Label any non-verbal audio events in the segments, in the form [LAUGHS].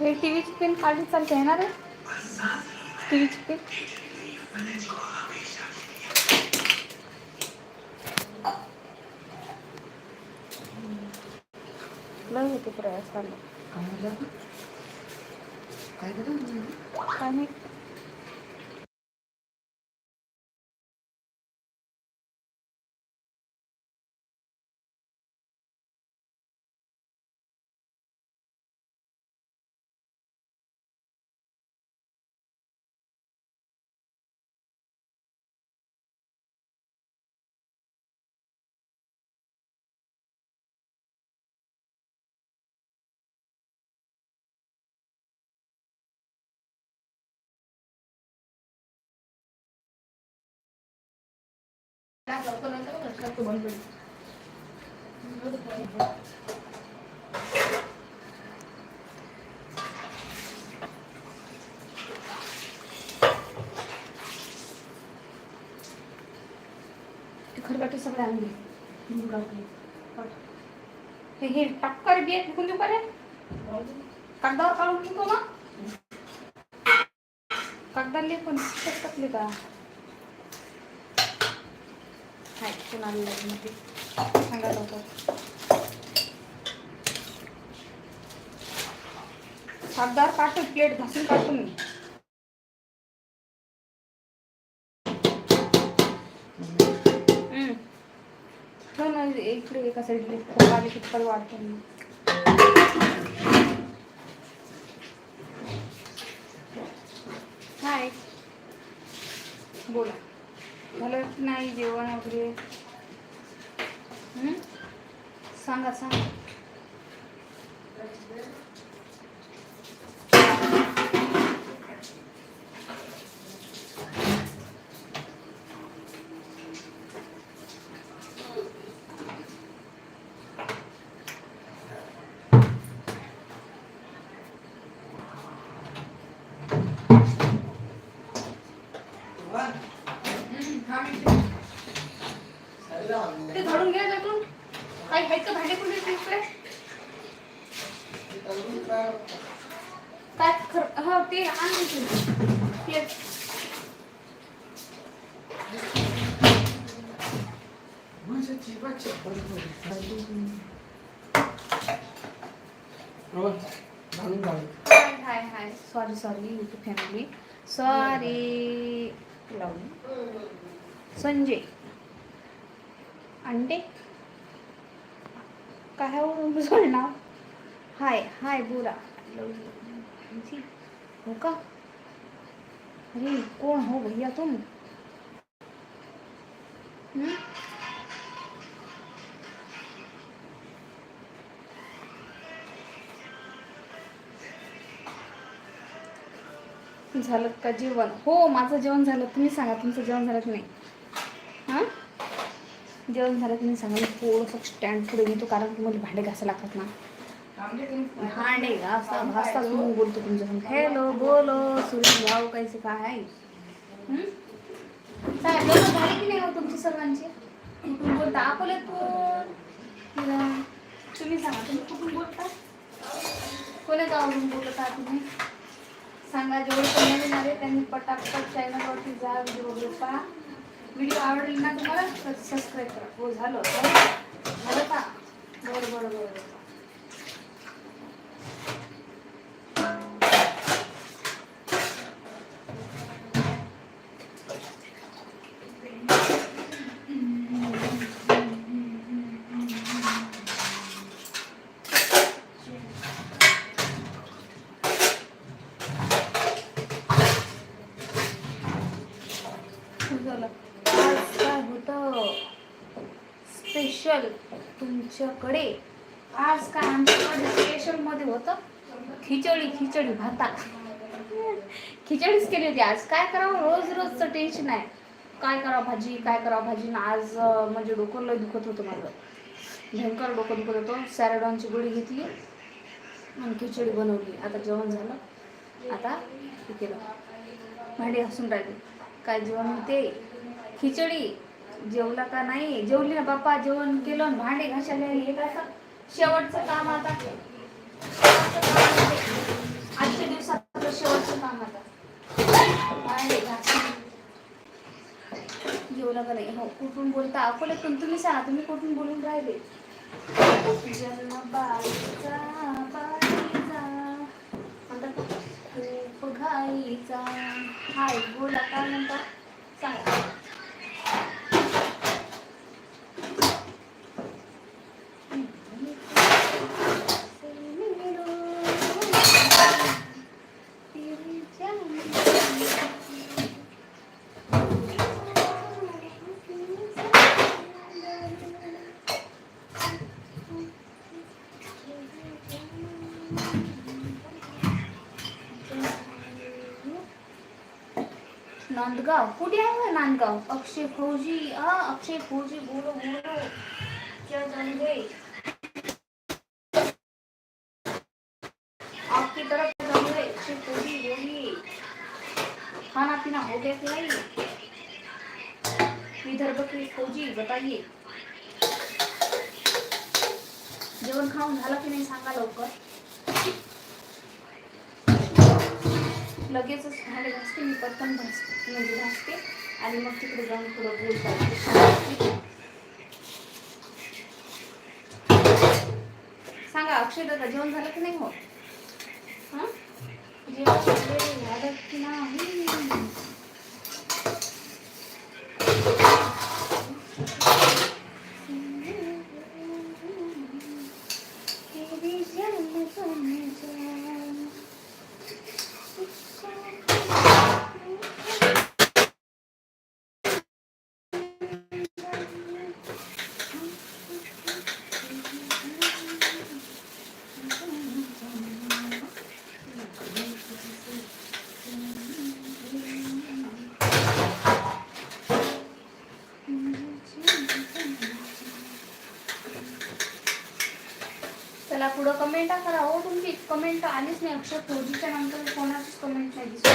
हे टीव्हीची पिन काढली चालते आहे ना रे? टीव्हीची पिन. लय होते प्रयास झालं? काय झालं? काय नाही खरकाटे सगळे आणले. हे हे टक्कर बिया फेकून देऊ करे कागदावर काढून ठेवतो ना कागदाला पण शिकत टाकले का? हाय कोणाला लागलं ते सांगा लवकर कागदावर काढतो प्लेट घासून काढतो मी. ठेव हो ना इकडे एका साईडले खोक आले की वाढतो मी हाय बोला. नाही जेवण वगैरे. सांगा सांगा ते झाडून घ्या त्यातून काही आहेत का भांडे कुठे इकडे काय खर हा ते आणले तुम्ही प्लेट माझ्या जीवाची बरोबर घालून घालून hi hi hi sorry sorry YouTube family sorry लावून संजय अंडे काय तुझं नाव हाय हाय बोला हो का अरे कोण हो भैया तुम झालं का जेवण? हो माझं जेवण झालं. तुम्ही सांगा तुमचं जेवण झालं की नाही? हां? जेवण झालं नाही सांगा. मी थोडंसं स्टँड पुढे घेतो कारण की मला भांडे घासायला लागतात ना. भांडे घासा घासता म्हणून बोलतो तुमच्या हॅलो बोलो. सुरेश भाऊ कायचे काय? आहे जेवण झाले की नाही हो तुमची सर्वांची? कुठून बोलता? अकोल्यात कोण तुम्ही सांगा तुम्ही कुठून बोलता? कोण्या गावावरून बोलत आहात तुम्ही? सांगा जेवढे पण नवीन आले त्यांनी पटापट चॅनलवरती जा व्हिडिओ वगैरे पहा. व्हिडिओ आवडली ना तुम्हाला तर सबस्क्राईब करा. हो झालं झालं झालं का? बरं बरं बरं बरं झालं आज काय होतं स्पेशल आमच्याकडे आज काय आमच्याकडे स्पेशलमध्ये होतं? खिचडी खिचडी भाता खिचडीच केली होती आज. काय करावं? रोज रोजचं टेन्शन आहे. काय करावं भाजी? काय करावं भाजी? ना आज म्हणजे डोकं लय दुखत होतं माझं. भयंकर डोकं दुखत होतं. सॅरेडॉनची गोळी घेतली आणि खिचडी बनवली. आता जेवण झालं. आता हे केलं. भांडी घासून राहिली. काय जेवण होते? खिचडी. जेवला का नाही? जेवली ना बाप्पा जेवण केलं भांडे घासायला हे कसं शेवटचं काम आता. आजच्या दिवसात शेवटचं काम आता. भांडे घासणे. जेवला का नाही? हो कुठून बोलता? अकोल्यातून तुम्ही सांगा तुम्ही कुठून बोलून राहिले? जन्म बाईचा बाईचा खूप घाईचा हाय बोला का म्हणता? सांगा. नांदगाव. कुठे आहे नांदगाव? अक्षय फौजी हा अक्षय फौजी बोलो बोलो. क्या जंगे आपकी तरफ से अक्षय फौजी बोलिए। खाना पीना हो गया कि नहीं? विदर्भ के फौजी बताइए। जेवण खाऊन झालं की नाही सांगा लवकर? लगेचच झाले घासते मी पटकन भासते म्हणजे घासते आणि मग तिकडे जाऊन थोडं बोलतात सांगा अक्षय दादा जेवण झालं की नाही हो हां? जेवण झालं की नाही तेरी जन्म जन्म चला पुढं कमेंट करा हो तुमची कमेंट आलीच नाही. अक्षर फौजीच्या नंतर कोणाचीच कमेंट नाही दिसली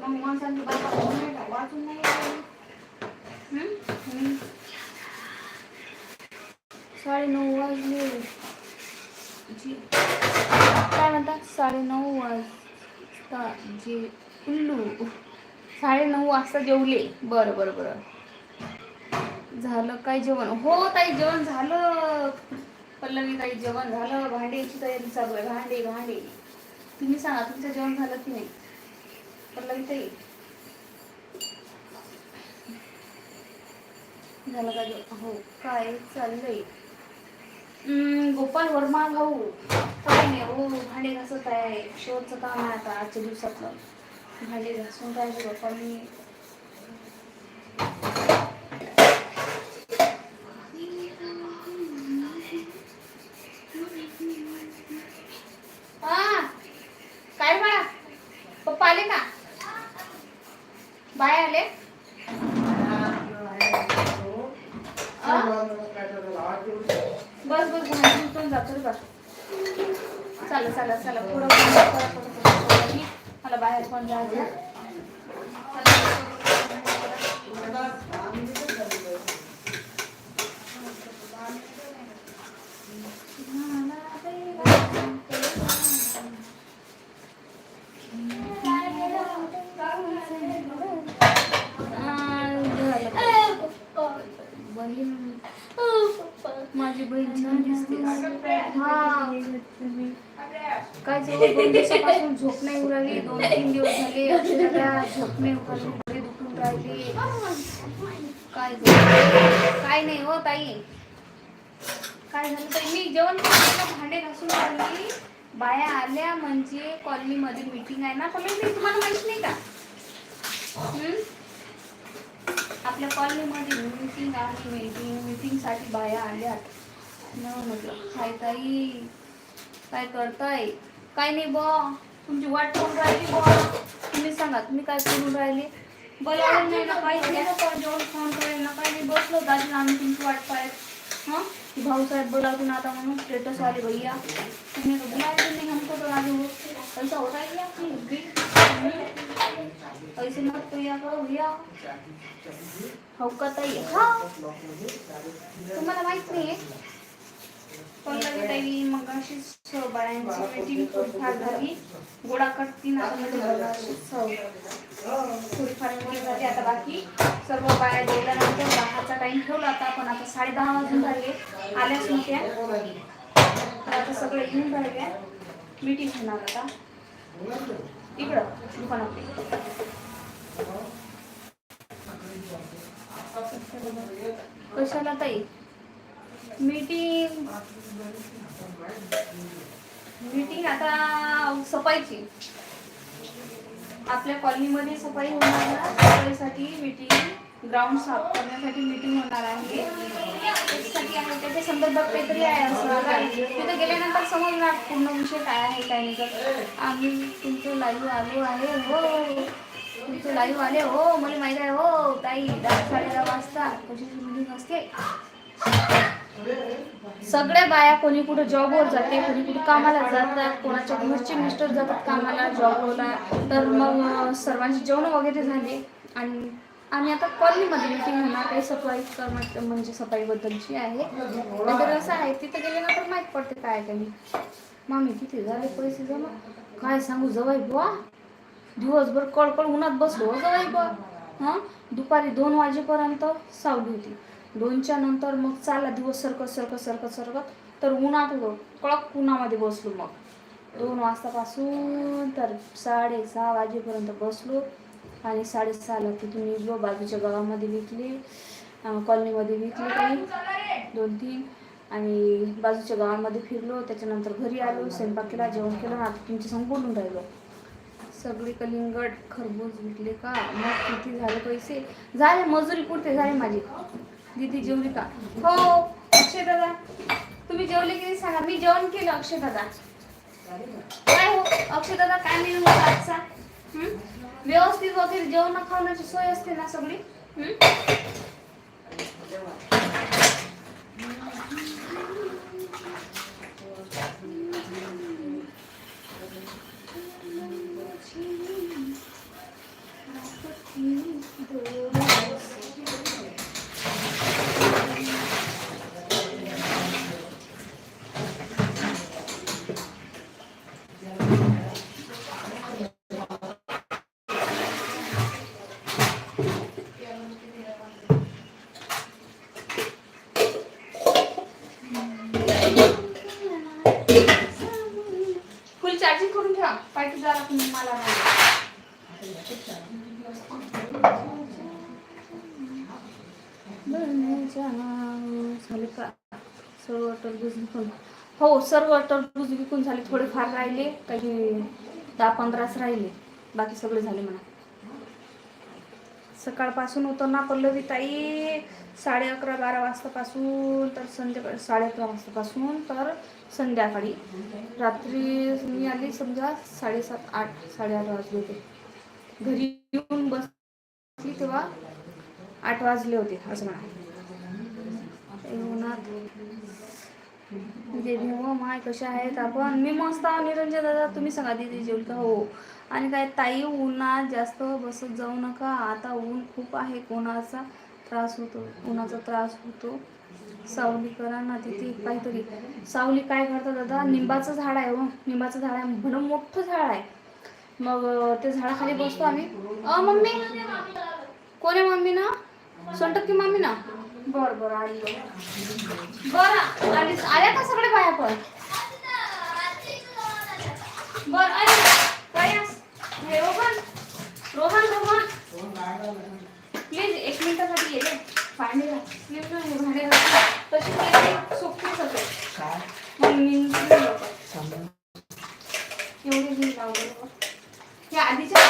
मग माणसांची बाबा कमेंट वाचून नाही साडे नऊ वाजले. काय म्हणतात? साडे नऊ वाजता जे उल्लू. साडेनऊ वाजता जेवले. बरं बरं बरं. झालं काय जेवण? हो ताई जेवण झालं. पल्लवी ताई जेवण झालं भांड्याची तयारी चालू आहे. भांडे भांडे. तुम्ही सांगा तुमचं जेवण झालं की नाही? पल्लवी ताई. झालं का जेवण? हो काय चाललंय? गोपाल वर्मा भाऊ. काय नाही हो भांडे घासत आहे. शेवटचं काम आहे आता आजच्या दिवसातलं. भांडे घासून काय गोपाल मी हा काय बाळा पप्पा आले का बाय आले बस बस भांडी उठून जातो रे बस चला चला चला पुढं पुढं, पुढं, पुढं, पुढं, पुढं. मला बाहेर पण जायचं बहीण माझी बहीण छान दिसते हा काय जवळ दोन दिवसापासून [LAUGHS] झोप नाही उराली दोन तीन दिवस झाले झोप नाही दुखून राहिले. काय? काय नाही हो ताई. काय झालं? ताई मी जेवण भांडे घासून राहिली. बाया आल्या म्हणजे कॉलनीमध्ये मीटिंग आहे ना तर मी तुम्हाला माहीत नाही का? हम्म? आपल्या कॉलनीमध्ये मीटिंग आहे मीटिंग मीटिंगसाठी बाया आल्यात. न म्हटलं काय ताई काय करताय? काय नाही बा तुमची वाट पाहून राहिली बा तुम्ही सांगा तुम्ही काय करून राहिले? बोलावलं नाही ना काही नाही ना जेवण खाऊन राहिले ना काही नाही बसलो दादी आम्ही तुमची वाट पाहत. हाँ? भाऊसाहेब बोलावून आता म्हणून. स्टेटस वाले भैया. तुम्ही तो नहीं हमको तो आज वो पैसा होता है? आपकी बिल मत भैया करो भैया? हो का ताई हा. तुम्हाला माहित नाही पल्लवी ताई मग अशीच बायांची मीटिंग थोडीफार झाली गोळा कटतीन आता मध्ये थोडीफार मीटिंग झाली आता बाकी सर्व बाया गेल्यानंतर दहाचा टाइम ठेवला आता आपण आता साडे दहा वाजून झाले. आल्याच नव्हत्या. तर आता सगळे येऊन राहिले. मीटिंग होणार आता. इकडं दुकानात कशाला ताई? मीटिंग मीटिंग आता सफाईची. आपल्या कॉलनीमध्ये सफाई होणार ना सफाईसाठी मीटिंग ग्राउंड साफ करण्यासाठी मीटिंग होणार आहे. त्याच्यासाठी आहे त्याच्या संदर्भात काहीतरी आहे असं तिथे गेल्यानंतर समजणार पूर्ण विषय काय आहे काय नाही. तर आम्ही तुमचं लाईव्ह आलो आहे हो. तुमचं लाईव्ह आले हो. मला माहीत आहे हो. ताई दहा साडे दहा वाजता कशी मीटिंग असते सगळ्या बाया कोणी कुठे जॉबवर जाते कोणी कुठे कामाला जातात कोणाच्या घरचे मिस्टर जातात कामाला जॉबला तर मग सर्वांची जेवण वगैरे झाले. आणि आम्ही आता कॉलनीमध्ये मिटिंग होणार काही सफाई करणं म्हणजे सफाईबद्दलची आहे. तर असं आहे तिथं गेल्यानंतर माहीत पडते काय काय मामी किती झाले पैसे जमा? काय सांगू जवाई बुवा. दिवसभर कळकळ उन्हात बसलो हो जवाई बुवा. हां? दुपारी दोन वाजेपर्यंत सावली होती. दोनच्या नंतर मग चालला दिवस सरकत सरकत सरकत सरकत. तर उन्हात होतो. कडक उन्हामध्ये बसलो मग. दोन वाजतापासून तर साडेसहा वाजेपर्यंत बसलो. आणि साडेसहाला तिथून निघलो. बाजूच्या गावामध्ये विकले. कॉलनीमध्ये विकले काही. दोन तीन. आणि बाजूच्या गावामध्ये फिरलो. त्याच्यानंतर घरी आलो. स्वयंपाक केला जेवण केलं. ना तुमच्या संग बोलून राहिलो. सगळी कलिंगड खरबूज विकले का? मग किती झाले पैसे? झाले मजुरी पुरते झाले माझी. दीदी जेवली का? हो अक्षय दादा. तुम्ही जेवले की नाही सांगा? मी जेवण केलं अक्षय दादा. काय हो? अक्षय दादा काय मेनू होता आजचा? व्यवस्थित वगैरे जेवण खावण्याची सोय असते ना सगळी? हं? फुल चार्जिंग करून ठेवा. पाठी जरा तुम्ही मला झाले का सर्व टरबूज विकून हो सर्व टरबूज विकून झाले. थोडेफार राहिले काही दहा पंधराच राहिले. बाकी सगळे झाले म्हणा. सकाळपासून होतं ना पल्लवी ताई साडे अकरा बारा वाजतापासून तर संध्याकाळी साडे अकरा वाजतापासून तर संध्याकाळी. रात्री मी आली समजा साडेसात आठ साडेआठ वाजले होते. घरी येऊन बसली तेव्हा आठ वाजले होते असं म्हणा उन्हात म्हणजे देवी हो माय कशा आहेत आपण? मी मस्त आहो निरंजन दादा तुम्ही सांगा दिदी जेवल का? हो. आणि काय ताई उन्हात जास्त बसत जाऊ नका आता ऊन खूप आहे कोणाचा त्रास होतो उन्हाचा त्रास होतो. सावली करा ना तिथे काहीतरी. सावली काय करतात दादा निंबाचं झाड आहे हो. निंबाचं झाड आहे. म्हणून मोठं झाड आहे. मग ते झाडाखाली बसतो आम्ही. अ मम्मी! कोण आहे मम्मी ना? सोनटक की मम्मी ना? बर बर आली. बर आली. आल्या का सगळे बाया पण? बर अरे प्रयास हे रोहन. रोहन रोहन. प्लीज एक मिनिटासाठी येते भांडे घाल. भांडे घाल. तशी केली सोपी सगळे काय मग मी निघून जातो. सांगा एवढे मी लावले या आधीच्या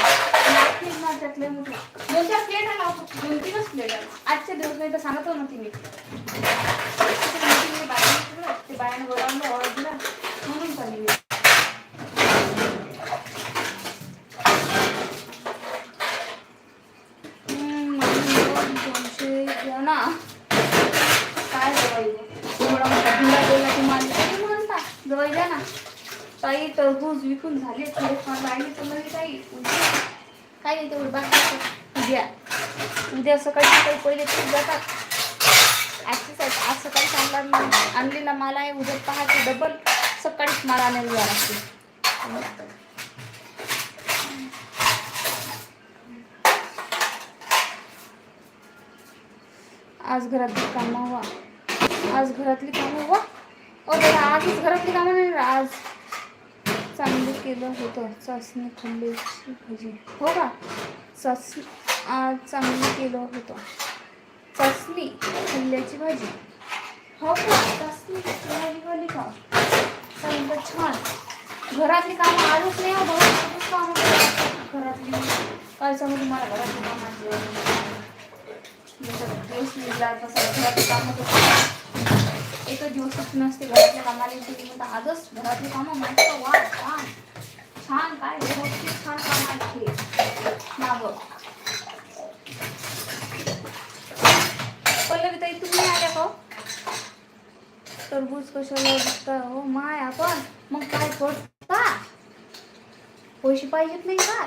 लागतील ना त्यातले मोठे दोन चार प्लेट आला दोन तीनच प्लेट आला आजच्या दिवस नाही तर सांगत हो ना तिने ते बायानं बोलावलं ऑर्डर दिला म्हणून चालली मी. हम्म, म्हणून दोनशे घ्या ना काय जवळ एवढा मोठा भिंडा दिला म्हणता जवळ द्या ना. ताई तरबूज विकून झाले थोडेफार राहिले तर म्हणजे ताई उद्या काय नाही तेवढं बाकी उद्या. उद्या सकाळी सकाळी पहिले ते जातात. ॲक्सरसाइज आज सकाळी आणला आणलेला माल आहे उद्या पहाटे डबल सकाळीच माल आणायला जावं लागते. आज घरात कामं व्हा आज घरातली कामं व्हा ओ दादा आजच घरातली कामं नाही हो आज चांगलं केलं होतं. चाचणी खाल्ल्याची भाजी हो का? चाचणी आज चांगलं केलं होतं. चाचणी खाल्ल्याची भाजी. हो का? चाचणी भाजी खाल्ली का चांगलं छान. घरातली कामं आजच नाही हो कामं घरातली काय सांगू तुम्हाला घरातली कामाची जसं तसं घरातली कामं तर एकच सुट्टी नसते घरातल्या कामाला येते की आजच घरातली कामं मस्त वा छान छान काय व्यवस्थित छान काम आहे हे. मागं. पल्लवी ताई तुम्ही आल्या का हो? टरबूज कशाला विकता हो? माय आपण मग काय करता? पैसे पाहिजेत नाही का?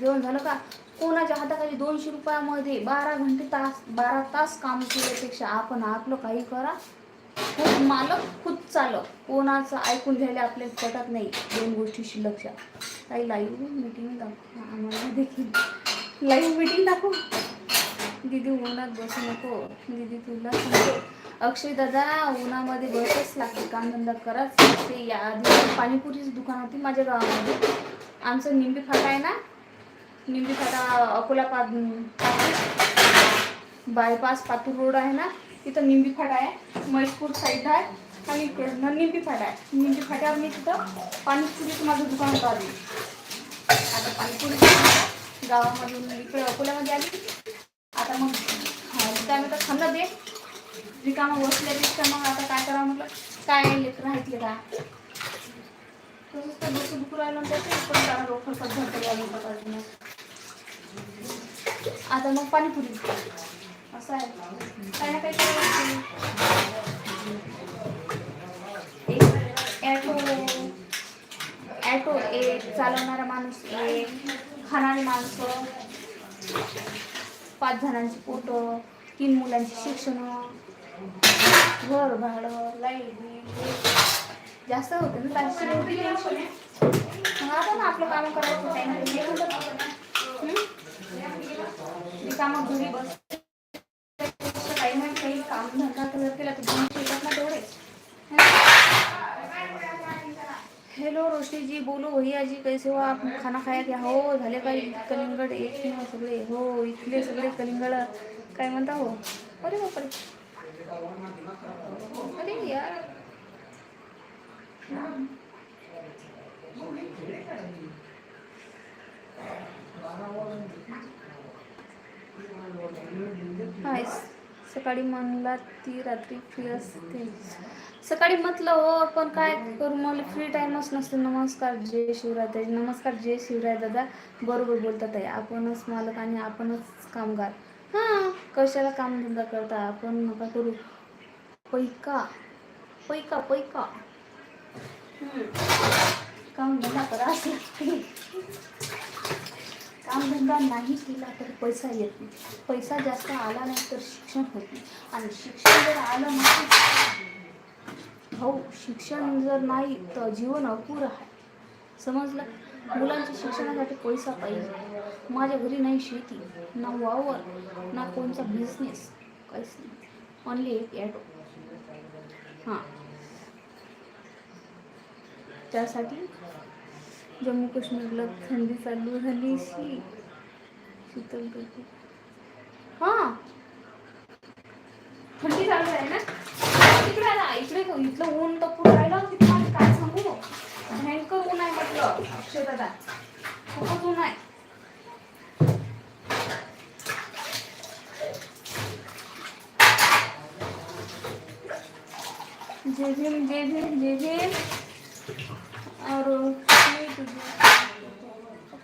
जेवण झालं का? कोणाच्या हाताखाली दोनशे रुपयामध्ये बारा घंटे तास बारा तास काम केल्यापेक्षा आपण आपलं काही करा. खूप मालक खुद चालक. कोणाचं ऐकून घ्यायला आपल्याला पटत नाही. दोन गोष्टी लक्षात काही लाईव्ह मीटिंग दाखव. आम्हाला देखील. लाईव्ह मीटिंग दाखव. दीदी उन्हात बसू नको. दीदी तुला अक्षय दादा उन्हामध्ये बसच लागते. कामधंदा कराच लागते. या आधी पाणीपुरीची दुकान होती माझ्या गावामध्ये. आमचं निंबी फाटा आहे ना? निंबी फाटा अकोला पा बायपास पातूर रोड आहे ना? तिथं निंबी फाटा आहे म्हैसपूर साईड आहे आणि इकडनं निंबी फाटा आहे. निंबी फाट्यावर मी तिथं पाणीपुरीचं माझं दुकान होतं आता पाणीपुरी गावामधून इकडे अकोल्यामध्ये आली. आता मग हा, रिकामी तर खाल्लं दे रिकामं बसल्यापेक्षा मग आता काय करावं म्हटलं काय लेकरं आहेत का तसंच तर बसून दुखू राहिलं पण आता मग पाणीपुरी. असं आहे काय ना काही एक ॲटो ॲटो एक चालवणारा माणूस एक खाणारी माणसं पाच जणांची पोटं तीन मुलांची शिक्षण घर भाडं लाइट बिल जास्त होते ना त्याची मोठी मग आपण आपलं काम करायचं टाईम ना घरी बस काही ना काही काम धंदा जर केला तर दोनशे येतात ना तेवढेच. हेलो रोशनी जी बोलो भैया जी कैसे हो आप? खाना खाया क्या? हो झाले काय कलिंगड? एक हो सगळे. हो इथले सगळे कलिंगड. काय म्हणता हो? अरे बापरे. अरे यार हाय सकाळी म्हणला ती रात्री फ्री असते. सकाळी म्हटलं हो पण काय करू? मला फ्री टाईमच नसतो. नमस्कार जय शिवराय ताई. नमस्कार जय शिवराय दादा. बरोबर बोलतात आहे आपणच मालक आणि आपणच कामगार. हां कशाला कामधंदा करता? आपण नका करू. पैका पैका पैका. हम्म. कामधंदा करा असं कामधंदा नाही केला तर पैसा येत नाही. पैसा जास्त आला नाही तर शिक्षण होत नाही. आणि शिक्षण जर आलं नाही हो शिक्षण जर नाही तर जीवन अपुरं आहे. समजलं? मुलांच्या शिक्षणासाठी पैसा पाहिजे. माझ्या घरी नाही शेती ना वावर ना कोणता बिझनेस काहीच नाही. ऑनली एक ॲटो. हां. त्यासाठी जम्मू काश्मीरला थंडी चालू झाली शी शीतल करते. हां. थंडी चालू आहे ना? इकडे इकडे इथलं ऊन तर खूप राहिलं. तिथं काय सांगू? भयंकर ऊन आहे म्हटलं अक्षय दादा. खूपच ऊन आहे. जय भीम जय भीम जय भीम. और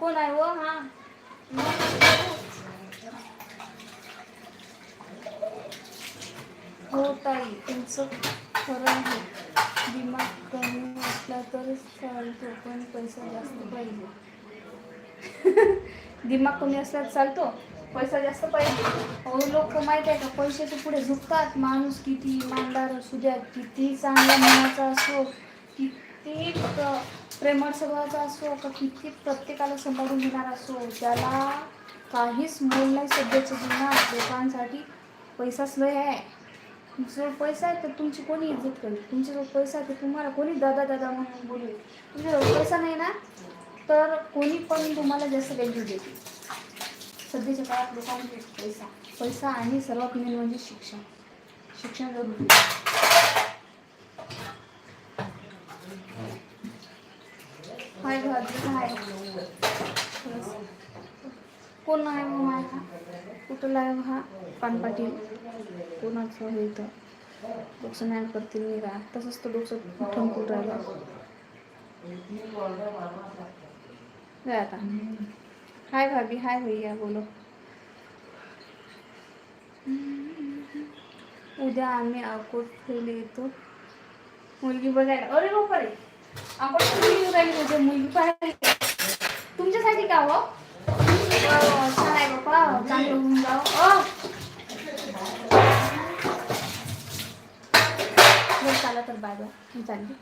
कोण आहे वो हा. हो ताई तुमचं खरं आहे. दिमाग कमी असला तरच चालतो पण पैसा जास्त पाहिजे. [LAUGHS] दिमाग कमी असला चालतो पैसा जास्त पाहिजे. लोक माहीत आहे का पैशाच्या पुढे झुकतात. माणूस किती इमानदार असू द्या किती चांगला मनाचा असो किती प्रेमळ स्वभावाचा असो का किती प्रत्येकाला सांभाळून घेणार असो त्याला काहीच मोल नाही सध्याच्या जीवनात लोकांसाठी पैसाच लय आहे. जो पैसा आहे तर तुमची कोणी इज्जत करेल? तुमच्याजवळ पैसा आहे तर तुम्हाला कोणी दादा दादा म्हणून बोलेल? तुमच्याजवळ पैसा नाही ना तर कोणी पण तुम्हाला जास्त व्हॅल्यू देते सध्याच्या काळात लोकांमध्ये पैसा पैसा आणि सर्वात मेन म्हणजे शिक्षण. शिक्षण जरुरी आहे. हाय कोण आहे मग हा? कुठं आहे हा? पानपाटील कोणाचं हे तर डोकं नाही करतील मी का तसंच तो डोकं कुठं कुठं राहिला. काय आता. हाय भाभी हाय भैया बोलो. उद्या आम्ही अकोट फेले येतो मुलगी बघायला अरे बापरे! आपण येऊन राहिली म्हणजे मुलगी पाहिली तुमच्यासाठी का हो? छान आहे बाप्पा चांगलं होऊन जाओ चालत बाय बाय. मी चालली.